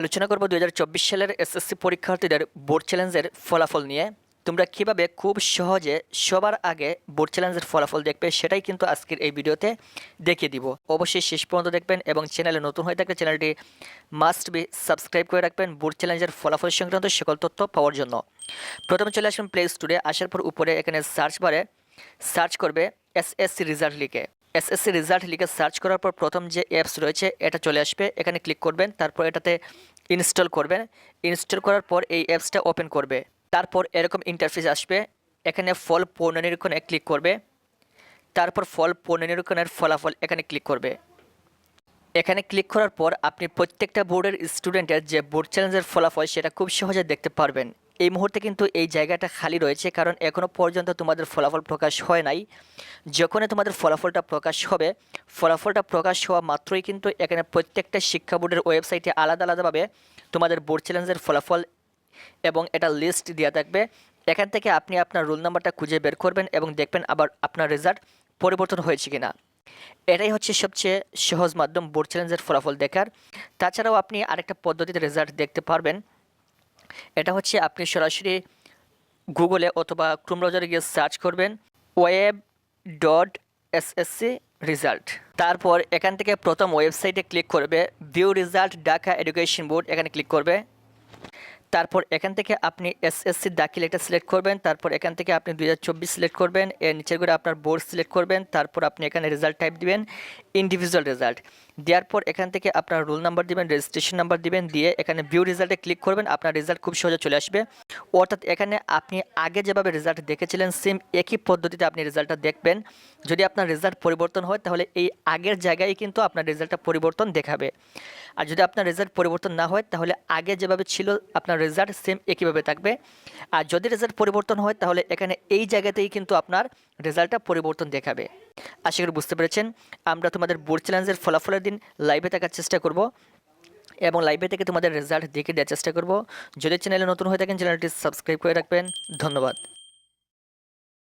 আলোচনা করব চব্বিশ সালের এসএসসি পরীক্ষার্থীদের বোর্ড চ্যালেঞ্জের ফলাফল নিয়ে। তোমরা কীভাবে খুব সহজে সবার আগে বোর্ড চ্যালেঞ্জের ফলাফল দেখবে সেটাই কিন্তু আজকের এই ভিডিওতে দেখিয়ে দিব। অবশ্যই শেষ পর্যন্ত দেখবেন এবং চ্যানেলে নতুন হয়ে থাকলে চ্যানেলটি মাস্ট বি সাবস্ক্রাইব করে রাখবেন বোর্ড চ্যালেঞ্জের ফলাফল সংক্রান্ত সকল তথ্য পাওয়ার জন্য। প্রথমে চলে আসবেন প্লে স্টোরে আসার পর উপরে এখানে সার্চ বারে সার্চ করবে এসএসসি রেজাল্ট লিখে। এসএসসি রেজাল্ট লিখে সার্চ করার পর প্রথম যে অ্যাপস রয়েছে, এটা চলে আসবে। এখানে ক্লিক করবেন, তারপর এটাতে ইনস্টল করবেন। ইনস্টল করার পর এই অ্যাপসটা ওপেন করবে। তারপর এরকম ইন্টারফেস আসবে। এখানে ফল পূর্ণনিরীক্ষণে ক্লিক করবে। তারপর ফল পূর্ণনিরীক্ষণের ফলাফল এখানে ক্লিক করবে। এখানে ক্লিক করার পর আপনি প্রত্যেকটা বোর্ডের স্টুডেন্টের যে বোর্ড চ্যালেঞ্জের ফলাফল, সেটা খুব সহজে দেখতে পারবেন। এই মুহূর্তে কিন্তু এই জায়গাটা খালি রয়েছে, কারণ এখনও পর্যন্ত তোমাদের ফলাফল প্রকাশ হয় নাই। যখনই তোমাদের ফলাফলটা প্রকাশ হবে, ফলাফলটা প্রকাশ হওয়া মাত্রই কিন্তু এখানে প্রত্যেকটা শিক্ষা বোর্ডের ওয়েবসাইটে আলাদা আলাদাভাবে তোমাদের বোর্ড চ্যালেঞ্জের ফলাফল এবং এটা লিস্ট দেওয়া থাকবে। এখান থেকে আপনি আপনার রোল নাম্বারটা খুঁজে বের করবেন এবং দেখবেন আবার আপনার রেজাল্ট পরিবর্তন হয়েছে কি না এটাই হচ্ছে সবচেয়ে সহজ মাধ্যম বোর্ড চ্যালেঞ্জের ফলাফল দেখার। তাছাড়াও আপনি আরেকটা পদ্ধতিতে রেজাল্ট দেখতে পারবেন। এটা হচ্ছে আপনি সরাসরি গুগলে অথবা ক্রোম ব্রাউজারে গিয়ে সার্চ করবেন ওয়েব ডট এসএসসি রেজাল্ট তারপর এখান থেকে প্রথম ওয়েবসাইটে ক্লিক করবে view result Dhaka education board এখানে ক্লিক করবে। তারপর এখান থেকে আপনি এসএসসি দাখিল এটা সিলেক্ট করবেন, তারপর এখান থেকে আপনি দুই হাজার চব্বিশ সিলেক্ট করবেন, এর নিচের করে আপনার বোর্ড সিলেক্ট করবেন, তারপর আপনি এখানে রেজাল্ট টাইপ দিবেন ইন্ডিভিজুয়াল রেজাল্ট দেওয়ার পর এখান থেকে আপনার রোল নাম্বার দিবেন রেজিস্ট্রেশন নাম্বার দিবেন, দিয়ে এখানে ভিউ রেজাল্টে ক্লিক করবেন, আপনার রেজাল্ট খুব সহজে চলে আসবে। অর্থাৎ এখানে আপনি আগে যেভাবে রেজাল্ট দেখেছিলেন সেম একই পদ্ধতিতে আপনি রেজাল্টটা দেখবেন। যদি আপনার রেজাল্ট পরিবর্তন হয়, তাহলে এই আগের জায়গায় কিন্তু আপনার রেজাল্টটা পরিবর্তন দেখাবে। আর যদি আপনার রেজাল্ট পরিবর্তন না হয়, তাহলে আগে যেভাবে ছিল, আপনার রেজাল্ট সেম একইভাবে থাকবে। আর যদি রেজাল্ট পরিবর্তন হয়, তাহলে এখানে এই জায়গাতেই কিন্তু আপনার রেজাল্টটা পরিবর্তন দেখাবে। আশা করি বুঝতে পেরেছেন। আমরা তোমাদের বোর্ড চ্যালেঞ্জের ফলাফলের দিন লাইভে থাকার চেষ্টা করব এবং লাইভে থেকে তোমাদের রেজাল্ট দেখে দেওয়ার চেষ্টা করব। যদি চ্যানেলে নতুন হয়ে থাকেন চ্যানেলটি সাবস্ক্রাইব করে রাখবেন। ধন্যবাদ।